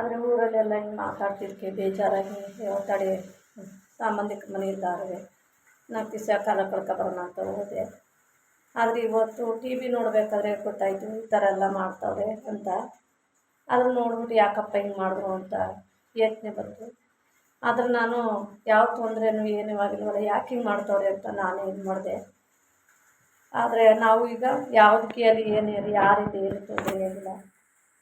ಆದರೆ ಊರಲ್ಲೆಲ್ಲ ಹಿಂಗೆ ಮಾತಾಡ್ತಿದ್ದಕ್ಕೆ ಬೇಜಾರಾಗಿ ತಡೆ ಮನೆ ಇದ್ದಾರೆ. ನಾಲ್ಕು ದಿವಸ ಕಾಲ ಕಳ್ಕೊಬರೋಣ ಅಂತ ಹೋದೆ. ಆದರೆ ಇವತ್ತು ಟಿ ವಿ ನೋಡಬೇಕಾದ್ರೆ ಗೊತ್ತಾಯಿತು, ಈ ಥರ ಎಲ್ಲ ಮಾಡ್ತಾವೆ ಅಂತ. ಅದನ್ನು ನೋಡ್ಬಿಟ್ಟು ಯಾಕಪ್ಪ ಹಿಂಗೆ ಮಾಡಿದ್ರು ಅಂತ ಯೋಚನೆ ಬಂತು. ಆದರೆ ನಾನು ಯಾವ ತೊಂದರೆನೂ ಏನೂ ಆಗಿಲ್ವಲ್ಲ, ಯಾಕೆ ಹಿಂಗೆ ಮಾಡ್ತವ್ರೆ ಅಂತ ನಾನು ಇದು ಮಾಡಿದೆ. ಆದರೆ ನಾವು ಈಗ ಯಾವುದಕ್ಕೆ ಅಲ್ಲಿ ಏನೇ ಇರಲಿ ಯಾರಿಂದ ಏನು ತೊಂದರೆ ಆಗಿಲ್ಲ.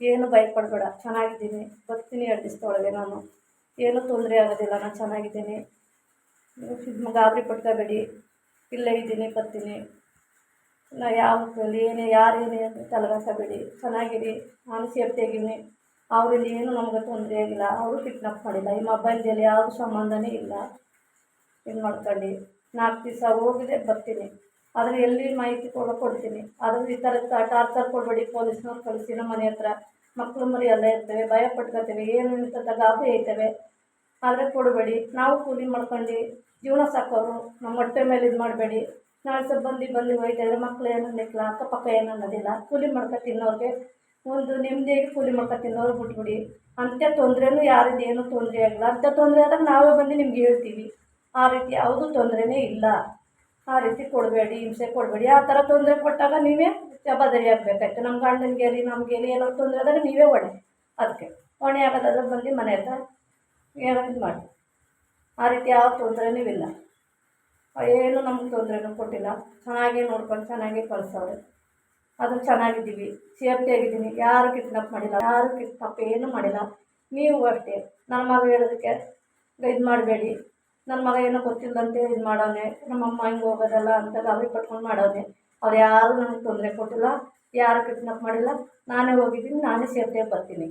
ಏನು ಭಯಪಡಬೇಡ. ಚೆನ್ನಾಗಿದ್ದೀನಿ. ಬರ್ತೀನಿ ಎರಡು ದಿವಸದೊಳಗೆ ನಾನು. ಏನೂ ತೊಂದರೆ ಆಗೋದಿಲ್ಲ. ನಾನು ಚೆನ್ನಾಗಿದ್ದೀನಿ. ನೀವು ಗಾಬರಿ ಪಟ್ಕೋಬೇಡಿ ಇಲ್ಲೇ ಇದ್ದೀನಿ, ಬರ್ತೀನಿ. ನಾ ಯಾವ ಏನೇ ಯಾರೇನೇ ಅಂತ ತಲೆಗಾಸಬೇಡಿ ಚೆನ್ನಾಗಿರಿ. ನಾನು ಸೇಫ್ಟಿಯಾಗಿದ್ದೀನಿ. ಅವರಿಂದ ಏನೂ ನಮ್ಗೆ ತೊಂದರೆ ಆಗಿಲ್ಲ. ಅವರು ಕಿಡ್ನಾಪ್ ಮಾಡಿಲ್ಲ. ಈ ಮೊಬೈಲ್ದಲ್ಲಿ ಯಾವುದು ಸಂಬಂಧನೇ ಇಲ್ಲ. ಇದು ಮಾಡ್ಕೊಂಡು ನಾಲ್ಕು ದಿವಸ ಹೋಗಿದೆ, ಬರ್ತೀನಿ. ಆದರೆ ಎಲ್ಲಿ ಮಾಹಿತಿ ಕೊಡೋ ಕೊಡ್ತೀನಿ. ಆದರೂ ಈ ಥರ ಟಾರ್ಚರ್ ಕೊಡಬೇಡಿ. ಪೊಲೀಸ್ನವ್ರು ಕಳಿಸಿ. ನಮ್ಮ ಮನೆ ಹತ್ರ. ಮಕ್ಕಳು ಮರಿ ಎಲ್ಲ ಇರ್ತವೆ, ಭಯ ಪಟ್ಕೋತೇವೆ ಏನು ಅಂತ ಗಾಬರಿ ಐತವೆ. ಆದರೆ ಕೊಡಬೇಡಿ, ನಾವು ಕೂಲಿ ಮಾಡ್ಕೊಂಡು ಜೀವನ ಸಾಕೋರು, ನಮ್ಮ ಹೊಟ್ಟೆ ಮೇಲೆ ಇದು ಮಾಡಬೇಡಿ. ನಾಳೆ ಸ್ವಲ್ಪ ಬಂದು ಬಂದು ಹೋಯ್ತಾಯಿದ್ರೆ ಮಕ್ಳು ಏನು ಅನ್ನಿಲ್ಲ ಅಕ್ಕಪಕ್ಕ ಏನು ಅನ್ನೋದಿಲ್ಲ ಕೂಲಿ ಮಾಡ್ಕೊ ತಿನ್ನೋರಿಗೆ ಒಂದು ನೆಮ್ಮದಿಯಾಗಿ ಕೂಲಿ ಮಾಡ್ಕೊ ತಿನ್ನೋರು ಬಿಟ್ಬಿಡಿ. ಅಂತ ತೊಂದರೆನೂ ಯಾರಿಂದ ಏನೂ ತೊಂದರೆ ಆಗಿಲ್ಲ. ಅಂತ ತೊಂದರೆ ಆದಾಗ ನಾವೇ ಬಂದು ನಿಮ್ಗೆ ಹೇಳ್ತೀವಿ. ಆ ರೀತಿ ಯಾವುದೂ ತೊಂದರೆನೇ ಇಲ್ಲ. ಆ ರೀತಿ ಕೊಡಬೇಡಿ, ಹಿಂಸೆ ಕೊಡಬೇಡಿ. ಆ ಥರ ತೊಂದರೆ ಕೊಟ್ಟಾಗ ನೀವೇ ಜವಾಬ್ದಾರಿ ಆಗಬೇಕಾಯ್ತು. ನಮ್ಮ ಗಂಡನಿಗೆ ರೀ ನಮಗೆ ಆಗಲಿ ಏನಾದ್ರು ತೊಂದರೆ ಆದಾಗ ನೀವೇ ಹೊಣೆ ಅದಕ್ಕೆ ಹೊಣೆ ಆಗೋದಾದ್ರೆ ಬಂದು ಮನೆ ಹತ್ರ ಏನೋ ಇದು ಮಾಡಿ. ಆ ರೀತಿ ಯಾವ ತೊಂದರೆನೂ ಇಲ್ಲ. ಏನು ನಮ್ಗೆ ತೊಂದರೆನೂ ಕೊಟ್ಟಿಲ್ಲ. ಚೆನ್ನಾಗೇ ನೋಡ್ಕೊಂಡು ಚೆನ್ನಾಗೇ ಕಳಿಸೋರು ಅದು ಚೆನ್ನಾಗಿದ್ದೀವಿ. ಸೇಫ್ಟಿಯಾಗಿದ್ದೀನಿ ಯಾರು ಕಿಡ್ನಾಪ್ ಮಾಡಿಲ್ಲ, ಯಾರು ಕಿಡ್ನಾಪ್ ಏನೂ ಮಾಡಿಲ್ಲ. ನೀವು ಅಷ್ಟೇ. ನನ್ನ ಮಗ ಹೇಳೋದಕ್ಕೆ ಇದು ಮಾಡಬೇಡಿ. ನನ್ನ ಮಗ ಏನೋ ಗೊತ್ತಿಲ್ಲದಂತೆ ಇದು ಮಾಡೋನೆ ನಮ್ಮಮ್ಮ ಹಿಂಗೆ ಹೋಗೋದಲ್ಲ ಅಂತ ಗಾಬರಿ ಪಟ್ಕೊಂಡು ಮಾಡೋನೆ ಅವ್ರು ಯಾರೂ ನನಗೆ ತೊಂದರೆ ಕೊಟ್ಟಿಲ್ಲ, ಯಾರು ಕಿಡ್ನಾಪ್ ಮಾಡಿಲ್ಲ, ನಾನೇ ಹೋಗಿದ್ದೀನಿ, ನಾನೇ ಸೇಫ್ಟಿಯಾಗಿ ಬರ್ತೀನಿ.